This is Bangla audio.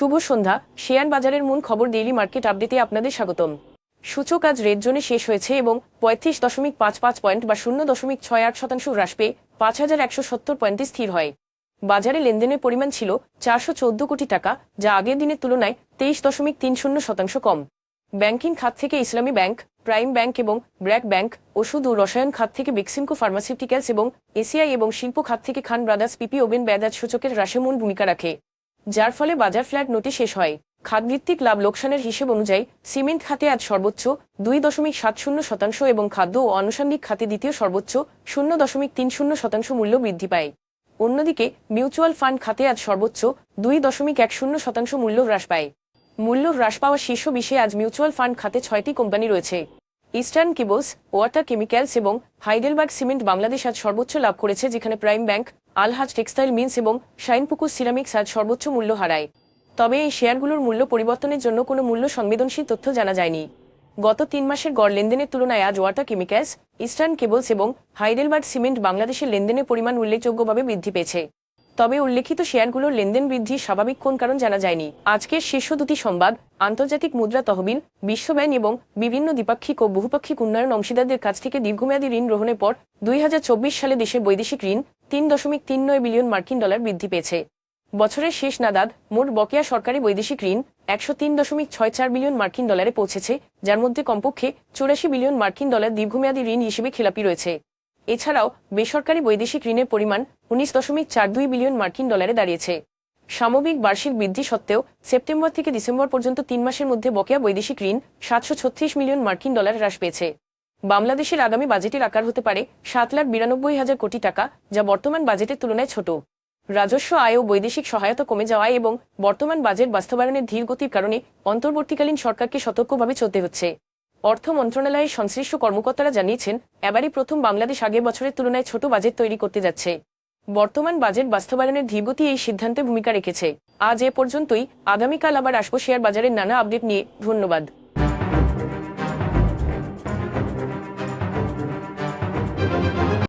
শুভ সন্ধ্যা। শেয়ার বাজারের মূল খবর ডেইলি মার্কেট আপডেটে আপনাদের স্বাগতম। সূচক আজ রেড জোনে শেষ হয়েছে এবং পঁয়ত্রিশ দশমিক পাঁচ পাঁচ পয়েন্ট বা শূন্য দশমিক ছয় আট শতাংশ হ্রাস পেয়ে পাঁচ হাজার একশো সত্তর পয়েন্টে স্থির হয়। বাজারে লেনদেনের পরিমাণ ছিল চারশো চোদ্দ কোটি টাকা, যা আগের দিনের তুলনায় তেইশ দশমিক তিন শূন্য শতাংশ কম। ব্যাংকিং খাত থেকে ইসলামী ব্যাংক, প্রাইম ব্যাংক এবং ব্র্যাক ব্যাংক, ওষুধ ও রসায়ন খাত থেকে বিক্সিমকো ফার্মাসিউটিক্যালস এবং এসিআই এবং শিল্প খাত থেকে খান ব্রাদার্স পিপি ওবেন ব্যাদাজ সূচকের হ্রাসে মূল ভূমিকা রাখে। যার ফলে বাজার ফ্ল্যাট নোটে শেষ হয়। খাতভিত্তিক লাভ লোকসানের হিসেব অনুযায়ী সিমেন্ট খাতে আজ সর্বোচ্চ দুই দশমিক সাত শূন্য শতাংশ এবং খাদ্য ও আনুষঙ্গিক খাতে দ্বিতীয় সর্বোচ্চ শূন্য দশমিক তিন শূন্য শতাংশ মূল্য বৃদ্ধি পায়। অন্যদিকে, মিউচুয়াল ফান্ড খাতে আজ সর্বোচ্চ দুই দশমিক এক শূন্য শতাংশ মূল্য হ্রাস পায়। মূল্য হ্রাস পাওয়া শীর্ষ বিশ্বে আজ মিউচুয়াল ফান্ড খাতে ছয়টি কোম্পানি রয়েছে। ইস্টার্ন কেবলস, ওয়াটার কেমিক্যালস এবং হাইডেলবার্গ সিমেন্ট বাংলাদেশ আজ সর্বোচ্চ লাভ করেছে, যেখানে prime bank Alhaj textile mills এবং শাইনপুকুর সিরামিক্স আজ সর্বোচ্চ মূল্য হারায়। তবে এই শেয়ারগুলোর মূল্য পরিবর্তনের জন্য কোনো মূল্য সংবেদনশীল তথ্য জানা যায়নি। গত তিন মাসের গড় লেনদেনের তুলনায় আজ ওয়াটার কেমিক্যালস, ইস্টার্ন কেবলস এবং হাইডেলবার্গ সিমেন্ট বাংলাদেশের লেনদেনের পরিমাণ উল্লেখযোগ্যভাবে বৃদ্ধি পেয়েছে। তবে উল্লেখিত শেয়ারগুলোর লেনদেন বৃদ্ধি স্বাভাবিক কোন কারণ জানা যায়নি। আজকের শীর্ষ দুটি সংবাদ, আন্তর্জাতিক মুদ্রা তহবিল বিশ্বব্যাংক এবং বিভিন্ন দ্বিপাক্ষিক ও বহুপাক্ষিক উন্নয়ন অংশীদারদের কাছ থেকে দীর্ঘমেয়াদী ঋণ গ্রহণের পর দুই হাজার চব্বিশ সালে দেশের বৈদেশিক ঋণ তিন দশমিক তিন নয় বিলিয়ন মার্কিন ডলার বৃদ্ধি পেয়েছে। বছরের শেষ নাদাদ মোট বকেয়া সরকারি বৈদেশিক ঋণ একশো তিন দশমিক ছয় চার বিলিয়ন মার্কিন ডলারে পৌঁছেছে, যার মধ্যে কমপক্ষে চুরাশি বিলিয়ন মার্কিন ডলার দীর্ঘমেয়াদী ঋণ হিসেবে খেলাপি রয়েছে। এছাড়াও বেসরকারি বৈদেশিক ঋণের পরিমাণ উনিশ দশমিক চার দুই বিলিয়ন মার্কিন ডলারে দাঁড়িয়েছে। সামগ্রিক বার্ষিক বৃদ্ধি সত্ত্বেও সেপ্টেম্বর থেকে ডিসেম্বর পর্যন্ত তিন মাসের মধ্যে বকেয়া বৈদেশিক ঋণ সাতশো ছত্রিশ মিলিয়ন মার্কিন ডলার হ্রাস পেয়েছে। বাংলাদেশের আগামী বাজেটের আকার হতে পারে সাত লাখ বিরানব্বই হাজার কোটি টাকা, যা বর্তমান বাজেটের তুলনায় ছোট। রাজস্ব আয় ও বৈদেশিক সহায়তা কমে যাওয়ায় এবং বর্তমান বাজেট বাস্তবায়নের ধীর গতির কারণে অন্তর্বর্তীকালীন সরকারকে সতর্কভাবে চলতে হচ্ছে। অর্থ মন্ত্রণালয়ের সংশ্লিষ্ট কর্মকর্তারা জানিয়েছেন, এবারই প্রথম বাংলাদেশ আগের বছরের তুলনায় ছোট বাজেট তৈরি করতে যাচ্ছে। বর্তমান বাজেট বাস্তবায়নের ধীরগতি এই সিদ্ধান্তে ভূমিকা রেখেছে। আজ এ পর্যন্তই। আগামীকাল আবার আসব শেয়ার বাজারের নানা আপডেট নিয়ে। ধন্যবাদ।